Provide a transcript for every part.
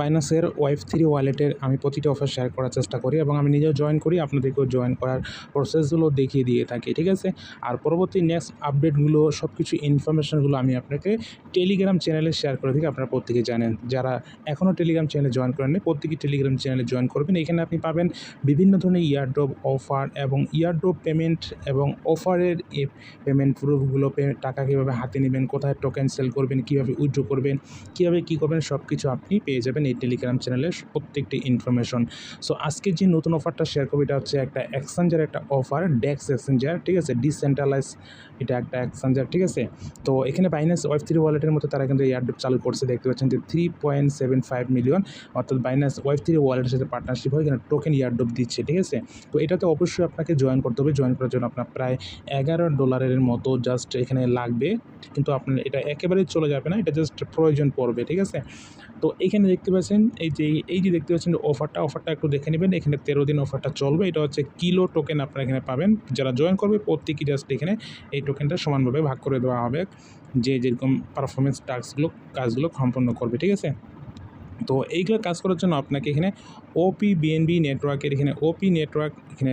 বাইনাসের wife three ওয়ালেটের আমি প্রতিটা অফার শেয়ার করার চেষ্টা করি এবং আমি নিজেও জয়েন করি, আপনাদেরকেও জয়েন করার প্রসেসগুলো দেখিয়ে দিয়ে থাকি, ঠিক আছে? আর পরবর্তী নেক্সট আপডেটগুলো সব কিছু ইনফরমেশনগুলো আমি আপনাকে টেলিগ্রাম চ্যানেলে শেয়ার করে থাকি, আপনারা প্রত্যেকে জানেন। যারা এখনও টেলিগ্রাম চ্যানেলে জয়েন করেননি প্রত্যেকে টেলিগ্রাম চ্যানেলে জয়েন করবেন। এখানে আপনি পাবেন বিভিন্ন ধরনের ইয়ারড্রপ অফার এবং ইয়ারড্রপ পেমেন্ট এবং অফারের পেমেন্ট প্রুফগুলো টাকা কীভাবে হাতে নেবেন, কোথায় টোকেন সেল করবেন, কীভাবে উইথড্র করবেন, কীভাবে কী করবেন সব কিছু আপনি পেয়ে যাবেন। এই টেলিগ্রাম চ্যানেলের প্রত্যেকটি ইনফরমেশন সো আজকে যে নতুন অফারটা শেয়ার করব, এটা হচ্ছে একটা এক্সচেঞ্জের একটা অফার ডেক্স এক্সচেঞ্জার ঠিক আছে? ডিসেন্ট্রালাইজ এটা একটা এক্সচেঞ্জার ঠিক আছে? তো, এখানে বাইন্যান্স ওয়েব থ্রি ওয়ালেটের মধ্যে তারা কিন্তু এয়ারড্রপ চালু করছে, দেখতে পাচ্ছেন যে three point seven five million অর্থাৎ বাইন্যান্স ওয়েব থ্রি ওয়ালেটের সাথে পার্টনারশিপ হয়ে এখানে টোকেন ইয়ারড্রপ দিচ্ছে, ঠিক আছে? তো, এটাতে অবশ্যই আপনাকে জয়েন করতে হবে। জয়েন করার জন্য আপনার প্রায় এগারো ডলারের মতো জাস্ট এখানে লাগবে। কিন্তু আপনার এটা একেবারেই চলে যাবে না, এটা জাস্ট প্রয়োজন পড়বে, ঠিক আছে? তো এখানে দেখতে পাচ্ছেন, এই যে এই যে দেখতে পাচ্ছেন অফারটা অফারটা একটু দেখে নেবেন। এখানে তেরো দিন অফারটা চলবে। এটা হচ্ছে কিলো টোকেন আপনারা এখানে পাবেন। যারা জয়েন করবে প্রত্যেকই জাস্ট এখানে এই টোকেনটা সমানভাবে ভাগ করে দেওয়া হবে। যে যেরকম পারফরমেন্স টাস্কগুলো কাজগুলো সম্পন্ন করবে, ঠিক আছে? তো এইগুলো কাজ করার জন্য আপনাকে এখানে ওপি বিএনবি নেটওয়ার্কের এখানে ওপি নেটওয়ার্ক এখানে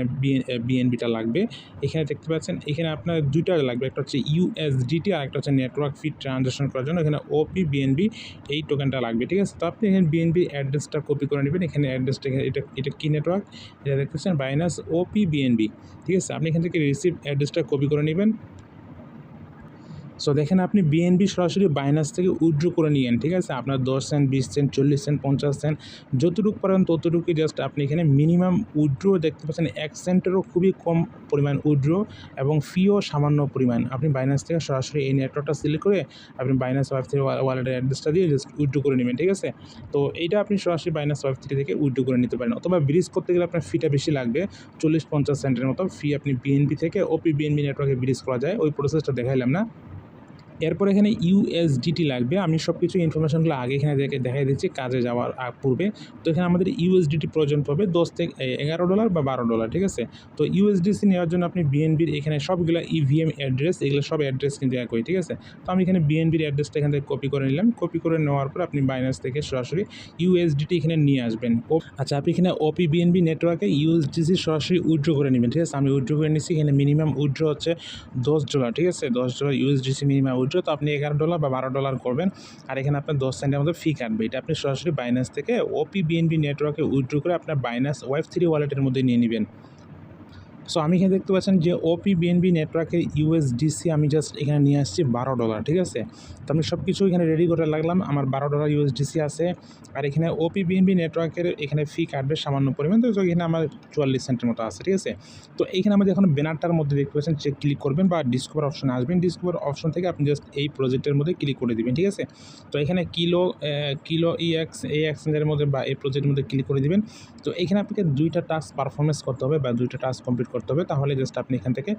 বিএনবিটা লাগবে। এখানে দেখতে পাচ্ছেন, এখানে আপনার দুইটা লাগবে, একটা হচ্ছে ইউএসডিটি আর একটা হচ্ছে নেটওয়ার্ক ফি ট্রানজাকশন করার জন্য এখানে ওপি বিএনবি এই টোকেনটা লাগবে, ঠিক আছে? তো আপনি এখানে বিএনবি অ্যাড্রেসটা কপি করে নেবেন, এখানে অ্যাড্রেসটা এখানে এটা এটা কী নেটওয়ার্ক এটা দেখতে পাচ্ছেন বাইনাস ওপি বিএনবি ঠিক আছে? আপনি এখান থেকে রিসিভ অ্যাড্রেসটা কপি করে নেবেন। সো দেখেন আপনি বিএনবি সরাসরি বাইনাস থেকে উইথড্র করে নিয়েন, ঠিক আছে? আপনার দশ সেন্ট বিশ সেন্ট চল্লিশ সেন্ট পঞ্চাশ সেন্ট যতটুকু পারেন ততটুকুই জাস্ট আপনি এখানে মিনিমাম উইথড্র দেখতে পাচ্ছেন। এক সেন্টেরও খুবই কম পরিমাণ উইথড্র এবং ফিও সামান্য পরিমাণ। আপনি বাইনাস থেকে সরাসরি এই নেটওয়ার্কটা সিলেক্ট করে আপনি বাইনাস ওয়াইফ থ্রি ওয়ালেটের অ্যাড্রেসটা দিয়ে জাস্ট উইড্রো করে নেবেন, ঠিক আছে? তো এইটা আপনি সরাসরি বাইনাস ওয়াইফ থ্রি থেকে উইড্রো করে নিতে পারেন। অথবা ব্রিজ করতে গেলে আপনার ফিটা বেশি লাগবে। চল্লিশ, পঞ্চাশ সেন্টের মতো ফি আপনি বিএনপি থেকে ওপি বিএনবি নেটওয়ার্কে ব্রিজ করা যায়। ওই প্রসেসটা দেখাইলাম না। এরপর এখানে ইউএসডিটি লাগবে। আমি সব কিছু ইনফরমেশনগুলো আগে এখানে দেখে দেখাই দিচ্ছি, কাজে যাওয়ার পূর্বে। তো এখানে আমাদের ইউএসডিটি প্রয়োজন পড়বে দশ থেকে এগারো ডলার বা বারো ডলার ঠিক আছে? তো ইউএসডিসি নেওয়ার জন্য আপনি বিএনবির এখানে সবগুলো ইভিএম অ্যাড্রেস এগুলো সব অ্যাড্রেস কিন্তু একই, ঠিক আছে? তো আমি এখানে বিএনবির অ্যাড্রেসটা এখান থেকে কপি করে নিলাম। কপি করে নেওয়ার পর আপনি বাইনাস থেকে সরাসরি ইউএসডিটি এখানে নিয়ে আসবেন। ও আচ্ছা আপনি এখানে ওপি বিএনবি নেটওয়ার্কে ইউএসডিসি সরাসরি উইথড্র করে নেবেন, ঠিক আছে? আমি উইথড্র করে নিচ্ছি। এখানে মিনিমাম উইথড্র হচ্ছে দশ ডলার ঠিক আছে? দশ ডলার ইউএসডিসি মিনিমাম উইথড্র তো আপনি এগারো ডলার বা বারো ডলার করবেন। আর এখানে আপনার দশ সেন্টের মধ্যে ফি কাটবে। এটা আপনি সরাসরি বাইন্যান্স থেকে ওপি বিএনবি নেটওয়ার্কে উইড্রো করে আপনার বাইন্যান্স ওয়েব থ্রি ওয়ালেটের মধ্যে নিয়ে নেবেন। সো আমি এখানে দেখতে পাচ্ছেন যে ওপি বিএনবি নেটওয়ার্কের ইউএসডিসি আমি জাস্ট এখানে নিয়ে আসছি বারো ডলার ঠিক আছে? তো আমি সব কিছু এখানে রেডি করে লাগলাম আমার বারো ডলার ইউএসডিসি আছে। আর এখানে ওপি বিএনবি নেটওয়ার্কের এখানে ফি কাটবে সামান্য পরিমাণ, তো এখানে আমার চুয়াল্লিশ সেন্টের মতো আছে, ঠিক আছে? তো এইখানে আমাদের এখন ব্যানারটার মধ্যে দেখতে পাচ্ছেন চেক ক্লিক করবেন বা ডিসকভার অপশনে আসবেন। ডিসকভার অপশন থেকে আপনি জাস্ট এই প্রজেক্টের মধ্যে ক্লিক করে দেবেন, ঠিক আছে? তো এখানে কিলো কিলো ই এক্স এই এক্সচেঞ্জের মধ্যে বা এই প্রজেক্টের মধ্যে ক্লিক করে দিবেন। তো এখানে আপনাকে দুইটা টাস্ক পারফরমেন্স করতে হবে বা দুইটা টাস্ক কমপ্লিট করতে হবে, তাহলে জাস্ট আপনি এখান থেকে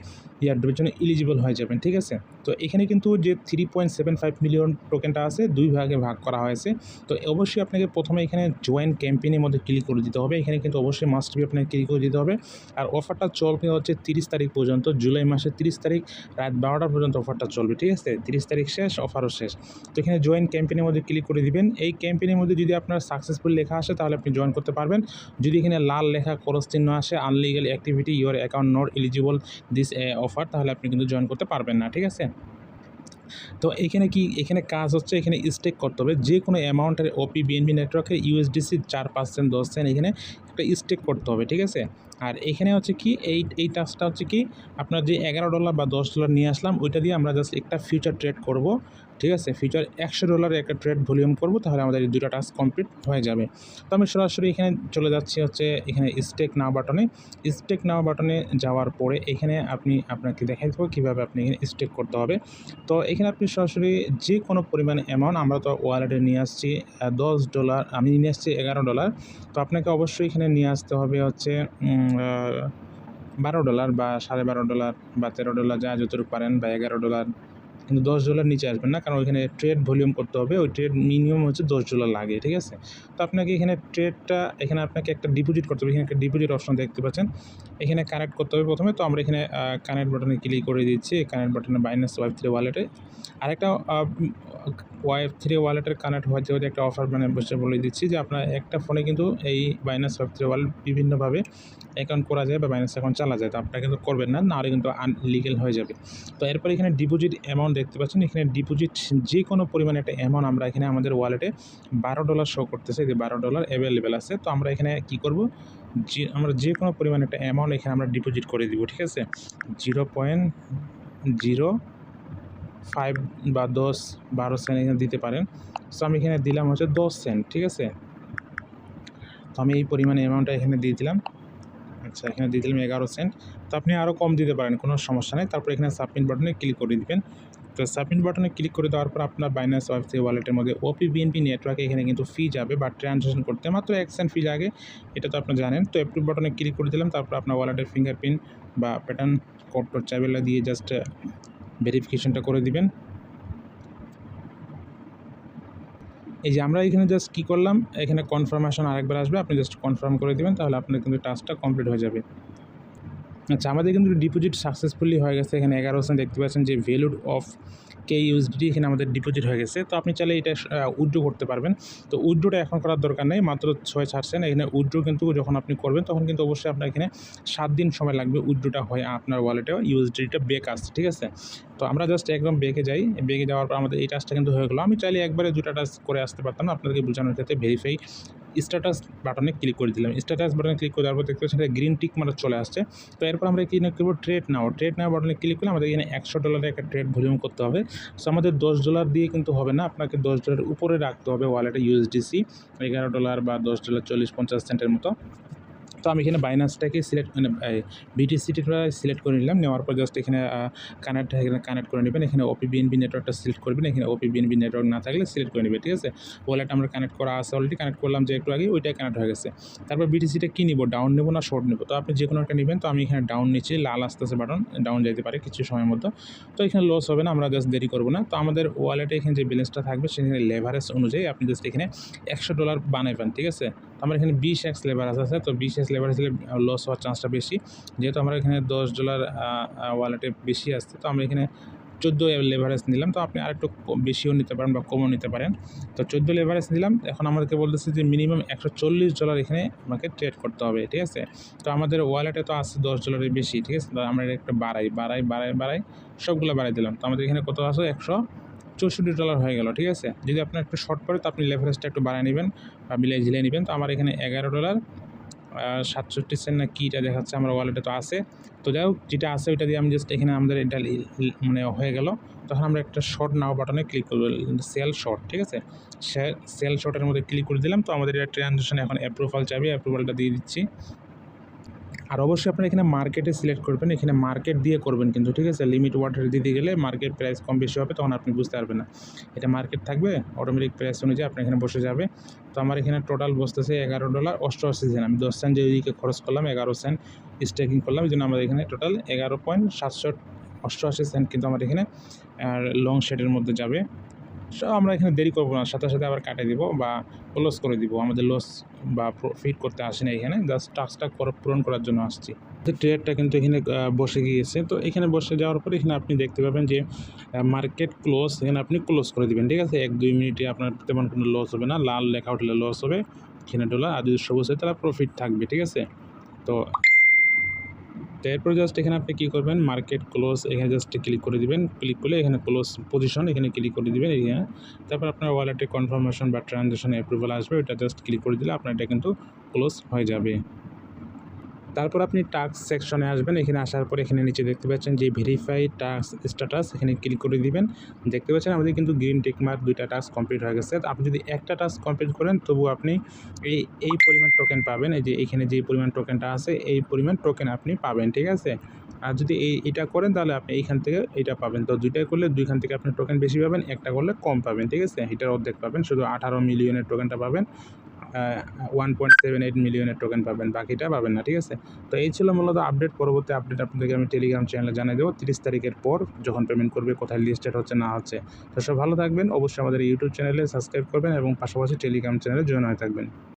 ইয়ারড্রপের জন্য এলিজিবল হয়ে যাবেন, ঠিক আছে? তো এখানে কিন্তু যে three point seven five million টোকেনটা আছে, দুই ভাগে ভাগ করা হয়েছে। তো অবশ্যই আপনাকে প্রথমে এখানে জয়েন ক্যাম্পেইনের মধ্যে ক্লিক করে দিতে হবে। এখানে কিন্তু অবশ্যই মাস্ট বি আপনাকে ক্লিক করে দিতে হবে। আর অফারটা চলবে হচ্ছে তিরিশ তারিখ পর্যন্ত, জুলাই মাসের তিরিশ তারিখ, রাত বারোটা পর্যন্ত অফারটা চলবে, ঠিক আছে? তিরিশ তারিখ শেষ অফারও শেষ। তো এখানে জয়েন ক্যাম্পেইনের মধ্যে ক্লিক করে দিবেন। এই ক্যাম্পেইনের মধ্যে যদি আপনার সাকসেসফুল লেখা আসে, তাহলে আপনি জয়েন করতে পারবেন। যদি এখানে লাল লেখা করস চিহ্ন আসে illegal activity your account not eligible this offer তাহলে আপনি কিন্তু জয়েন করতে পারবেন না, ঠিক আছে? তো এখানে কি, এখানে কাজ হচ্ছে, এখানে স্টেক করতে হবে, যে কোনো অ্যামাউন্টের ওপি বিএনবি নেটওয়ার্কে ইউএসডিসি চার পার্সেন্ট দশ সেন্ট এখানে একটা স্টেক করতে হবে, ঠিক আছে? আর এখানে হচ্ছে কি, এই এই টাস্কটা হচ্ছে কি, আপনার যে এগারো ডলার বা দশ ডলার নিয়ে আসলাম, ওইটা দিয়ে আমরা জাস্ট একটা ফিউচার ট্রেড করব ঠিক আছে? ফিউচার একশো ডলারের একটা ট্রেড ভলিউম করব, তাহলে আমাদের এই দুটো টাস্ক কমপ্লিট হয়ে যাবে। তো আমি সরাসরি এখানে চলে যাচ্ছি হচ্ছে এখানে স্টেক নাও বাটনে স্টেক নাও বাটনে যাওয়ার পরে এখানে আপনি আপনাকে দেখাই দেবো কীভাবে আপনি এখানে স্টেক করতে হবে। তো এখানে আপনি সরাসরি যে কোনো পরিমাণ অ্যামাউন্ট আমরা তো ওয়ালেটে নিয়ে আসছি দশ ডলার আমি নিয়ে আসছি এগারো ডলার তো আপনাকে অবশ্যই এখানে নিয়ে আসতে হবে হচ্ছে বারো ডলার বা সাড়ে বারো ডলার বা তেরো ডলার যা যতটুকু পারেন বা এগারো ডলার কিন্তু দশ ডলার নিচে আসবেন না, কারণ ওইখানে ট্রেড ভলিউম করতে হবে, ওই ট্রেড মিনিমাম হচ্ছে দশ ডলার লাগে, ঠিক আছে? তো আপনাকে এখানে ট্রেডটা এখানে আপনাকে একটা ডিপোজিট করতে হবে, এখানে একটা ডিপোজিট অপশন দেখতে পাচ্ছেন। এখানে কানেক্ট করতে হবে প্রথমে, তো আমরা এখানে কানেক্ট বাটনে ক্লিক করে দিচ্ছি কানেক্ট বাটনে বাইনাস ওয়াইফ থ্রি ওয়ালেটে আরেকটা ওয়াইফ থ্রি ওয়ালেটের কানেক্ট হওয়ার জন্য একটা অফার মানে বসে বলে দিচ্ছি যে আপনার একটা ফোনে কিন্তু এই বাইনাস ওয়াইফ থ্রি ওয়ালেট বিভিন্নভাবে অ্যাকাউন্ট করা যায় বা বাইনাস অ্যাকাউন্ট চালা যায়, তো আপনারা কিন্তু করবেন না, নাহলে কিন্তু আনলিগেল হয়ে যাবে। তো এরপর এখানে ডিপোজিট অ্যামাউন্ট দেখতে পাচ্ছেন। এখানে ডিপোজিট যে কোনো পরিমাণে একটা অ্যামাউন্ট আমরা এখানে আমাদের ওয়ালেটে বারো ডলার শো করতেছে। যে বারো ডলার অ্যাভেলেবেল আছে। তো আমরা এখানে কী করব? যে আমরা যে কোনো পরিমাণে একটা অ্যামাউন্ট এখানে আমরা ডিপোজিট করে দিব, ঠিক আছে? জিরো পয়েন্ট জিরো ফাইভ বা দশ, বারো সেন্ট এখানে দিতে পারেন। সো আমি এখানে দিলাম হচ্ছে দশ সেন্ট ঠিক আছে? তো আমি এই পরিমাণে অ্যামাউন্টটা এখানে দিয়ে দিলাম। আচ্ছা এখানে দিয়ে দিলাম এগারো সেন্ট তো আপনি আরও কম দিতে পারেন, কোনো সমস্যা নেই। তারপর এখানে সাবমিট বাটনে ক্লিক করে দিবেন। তো সাবমিট বাটনে ক্লিক করে দেওয়ার পর আপনার বাইনাস ওয়েবসাইট ওয়ালেটের মধ্যে ওপি বিএনপি নেটওয়ার্কে এখানে কিন্তু ফি যাবে বা ট্রানজ্যাকশন করতে। মাত্র এক সেন্ট ফি লাগে, এটা তো আপনি জানেন। তো অ্যাপ্রুভ বাটনে ক্লিক করে দিলাম, তারপর আপনার ওয়ালেটের ফিঙ্গারপ্রিন্ট বা প্যাটার্ন কোড টোড চাইবেলা দিয়ে জাস্ট ভেরিফিকেশনটা করে দিবেন। এই যে আমরা এখানে জাস্ট কী করলাম? এখানে কনফার্মেশন আরেকবার আসবে, আপনি জাস্ট কনফার্ম করে দেবেন, তাহলে আপনার কিন্তু টাস্কটা কমপ্লিট হয়ে যাবে। আচ্ছা আমাদের কিন্তু ডিপোজিট সাকসেসফুলি হয়ে গেছে। এখানে এগারো পার্সেন্ট দেখতে পাচ্ছেন যে ভ্যালু অফ কে ইউএসডি এখানে আমাদের ডিপোজিট হয়ে গেছে। তো আপনি চাইলে এটা উইড্রো করতে পারবেন। তো উইড্রোটা এখন করার দরকার নেই, মাত্র ছয় ছাড়ছেন। এখানে উইড্রো কিন্তু যখন আপনি করবেন, তখন কিন্তু অবশ্যই আপনার এখানে সাত দিন সময় লাগবে উইড্রোটা হয় আপনার ওয়ালেটে ইউএসডিটা বেক আসছে ঠিক আছে? তো আমরা জাস্ট একদম বেগে যাই। বেগে যাওয়ার পর আমাদের এই টাচটা কিন্তু হয়ে গেলো। আমি চাইলে একবারে দুটা টাচ করে আসতে পারতাম আপনাদেরকে বোঝানোর ক্ষেত্রে ভেরিফাই স্ট্যাটাস বাটনে ক্লিক করে দিলাম। স্ট্যাটাস বাটনে ক্লিক করে দেওয়ার পর দেখতে পাচ্ছেন গ্রিন টিক মারা চলে আসছে। তো এরপর আমরা কি করব? ট্রেড নাও ট্রেড নাও বাটনে ক্লিক করলে আমাদের এখানে একশো ডলারের একটা ট্রেড ভলিউম করতে হবে। সো আমাদের দশ ডলার দিয়ে কিন্তু হবে না, আপনাকে দশ ডলারের উপরে রাখতে হবে ওয়ালেটে ইউএসডিসি এগারো ডলার বা দশ ডলার চল্লিশ পঞ্চাশ সেন্টের মতো। তো আমি এখানে বাইনাসটাকে সিলেক্ট মানে বিটিসিটিটা সিলেক্ট করে নিলাম। নেওয়ার পর জাস্ট এখানে কানেক্ট এখানে কানেক্ট করে নেবেন। এখানে ওপি বিএনবি নেটওয়ার্কটা সিলেক্ট করবেন। এখানে ওপি বিএনবি নেটওয়ার্ক না থাকলে সিলেক্ট করে নেবে ঠিক আছে? ওয়ালেট আমরা কানেক্ট করা আছে অলরেডি কানেক্ট করলাম যে একটু আগে ওইটাই কানেক্ট হয়ে গেছে। তারপর বিটিসিটা কী নিব? ডাউন নেব না শর্ট নেব? তো আপনি যে কোনো একটা নেবেন। তো আমি এখানে ডাউন নিচ্ছি লাল আসতেছে বাটন ডাউন যেতে পারে কিছু সময়ের মতো তো এখানে লস হবে না, আমরা জাস্ট দেরি করব না। তো আমাদের ওয়ালেটে এখানে যে ব্যালেন্সটা থাকবে, সেখানে লেভারেজ অনুযায়ী আপনি জাস্ট এখানে একশো ডলার বানাবেন ঠিক আছে? আমার এখানে বিশ এক্স লেভারেজ আছে। তো বিশ এক্স লেভারেজ হলে লস হওয়ার চান্সটা বেশি। যেহেতু আমরা এখানে দশ ডলার ওয়ালেটে বেশি আসছে, তো আমরা এখানে চোদ্দ লেভারেজ নিলাম। তো আপনি আরেকটু বেশিও নিতে পারেন বা কমও নিতে পারেন। তো চোদ্দ লেভারেজ নিলাম। এখন আমাদেরকে বলতেছে যে মিনিমাম একশো চল্লিশ ডলার এখানে আমাকে ট্রেড করতে হবে, ঠিক আছে? তো আমাদের ওয়ালেটে তো আছে দশ ডলারের বেশি, ঠিক আছে? আমরা একটা বাড়াই বাড়াই বাড়াই বাড়াই, সবগুলো বাড়াই দিলাম। তো আমাদের এখানে কত আছে একশো চৌষট্টি ডলার হয়ে গেল, ঠিক আছে? যদি আপনার একটু শর্ট পড়ে, তো আপনি লেভারেজটা একটু বাড়ায় নেবেন বা মিলিয়ে ঝিলিয়ে নেবেন। তো আমার এখানে এগারো ডলার সাতষট্টি সেন্ট না কীটা দেখাচ্ছে আমার ওয়ালেটে তো আছে। তো যাই হোক, যেটা আছে ওইটা দিয়ে আমি জাস্ট এখানে আমাদের এটা মানে হয়ে গেল। তখন আমরা একটা শর্ট নাও বাটনে ক্লিক করব সেল শর্ট ঠিক আছে? সেল শর্টের মধ্যে ক্লিক করে দিলাম। তো আমাদের এটা ট্রানজেকশন এখন অ্যাপ্রুভাল চাবি অ্যাপ্রুভালটা দিয়ে দিচ্ছি। আর অবশ্যই আপনারা এখানে মার্কেটে সিলেক্ট করবেন, এখানে মার্কেট দিয়ে করবেন কিন্তু, ঠিক আছে? লিমিট ওয়াটার দিতে গেলে মার্কেট প্রাইস কম বেশি হবে, তখন আপনি বুঝতে পারবেন না। এটা মার্কেট থাকবে অটোমেটিক প্রাইস অনুযায়ী আপনি এখানে বসে যাবে। তো আমার এখানে টোটাল বসতেছে এগারো ডলার অষ্টআশি সেন্ট আমি দশ সেন্ট যে ওইদিকে খরচ করলাম, এগারো সেন্ট স্টেকিং করলাম এই জন্য আমাদের এখানে টোটাল এগারো পয়েন্ট সাতশো অষ্টআশি সেন্ট কিন্তু আমার এখানে লং শেডের মধ্যে যাবে। আমরা এখানে দেরি করব না, সাথে সাথে আবার কাটে দিব বা লস করে দিব। আমাদের লস বা প্রফিট করতে আসি না এখানে জাস্ট টাস্কটা পূরণ করার জন্য আসছি। ট্রেডটা কিন্তু এখানে বসে গিয়েছে। তো এখানে বসে যাওয়ার পরে এখানে আপনি দেখতে পাবেন যে মার্কেট ক্লোজ এখানে আপনি ক্লোজ করে দেবেন, ঠিক আছে? এক দুই মিনিটে আপনার তেমন কোনো লস হবে না, লাল লেখা উঠলে লস হবে এখানে ডলার আর যদি সবুজ হয় তাহলে প্রফিট থাকবে, ঠিক আছে? তো তো এরপর জাস্ট এখানে আপনি কী করবেন? মার্কেট ক্লোজ এখানে জাস্ট ক্লিক করে দিবেন। ক্লিক করলে এখানে ক্লোজ পজিশন এখানে ক্লিক করে দিবেন এখানে তারপর আপনার ওয়ালেটে কনফার্মেশন বা ট্রানজ্যাকশন অ্যাপ্রুভাল আসবে, ওইটা জাস্ট ক্লিক করে দিলে আপনার এটা কিন্তু ক্লোজ হয়ে যাবে। তারপর আপনি টাস্ক সেকশনে আসবেন। এখানে আসার পর এখানে নিচে দেখতে পাচ্ছেন যে ভেরিফাই টাস্ক স্ট্যাটাস এখানে ক্লিক করে দিবেন। দেখতে পাচ্ছেন আমাদের কিন্তু গ্রিন টেকমার্ক দুইটা টাস্ক কমপ্লিট হয়ে গেছে। আপনি যদি একটা টাস্ক কমপ্লিট করেন, তবু আপনি এই এই পরিমাণ টোকেন পাবেন। এই যে এখানে যে পরিমাণ টোকেনটা আছে, এই পরিমাণ টোকেন আপনি পাবেন, ঠিক আছে? আর যদি এই, এটা করেন, তাহলে আপনি এইখান থেকে এটা পাবেন। তো দুইটাই করলে দুইখান থেকে আপনি টোকেন বেশি পাবেন, একটা করলে কম পাবেন, ঠিক আছে? এটার অর্ধেক পাবেন, শুধু আঠারো মিলিয়নের টোকেনটা পাবেন। ওয়ান পয়েন্ট সেভেন এইট মিলিয়নের টোকেন পাবেন, বাকিটা পাবেন না, ঠিক আছে? তো এই ছিল মূলত আপডেট পরবর্তী আপডেট আপনাদেরকে আমি টেলিগ্রাম চ্যানেলে জানিয়ে দেবো, তিরিশ তারিখের পর যখন পেমেন্ট করবে, কোথায় লিস্টেড হচ্ছে, না হচ্ছে। তো সব ভালো থাকবেন, অবশ্যই আমাদের ইউটিউব চ্যানেলে সাবস্ক্রাইব করবেন এবং পাশাপাশি টেলিগ্রাম চ্যানেলে জয়েন হয়ে থাকবেন।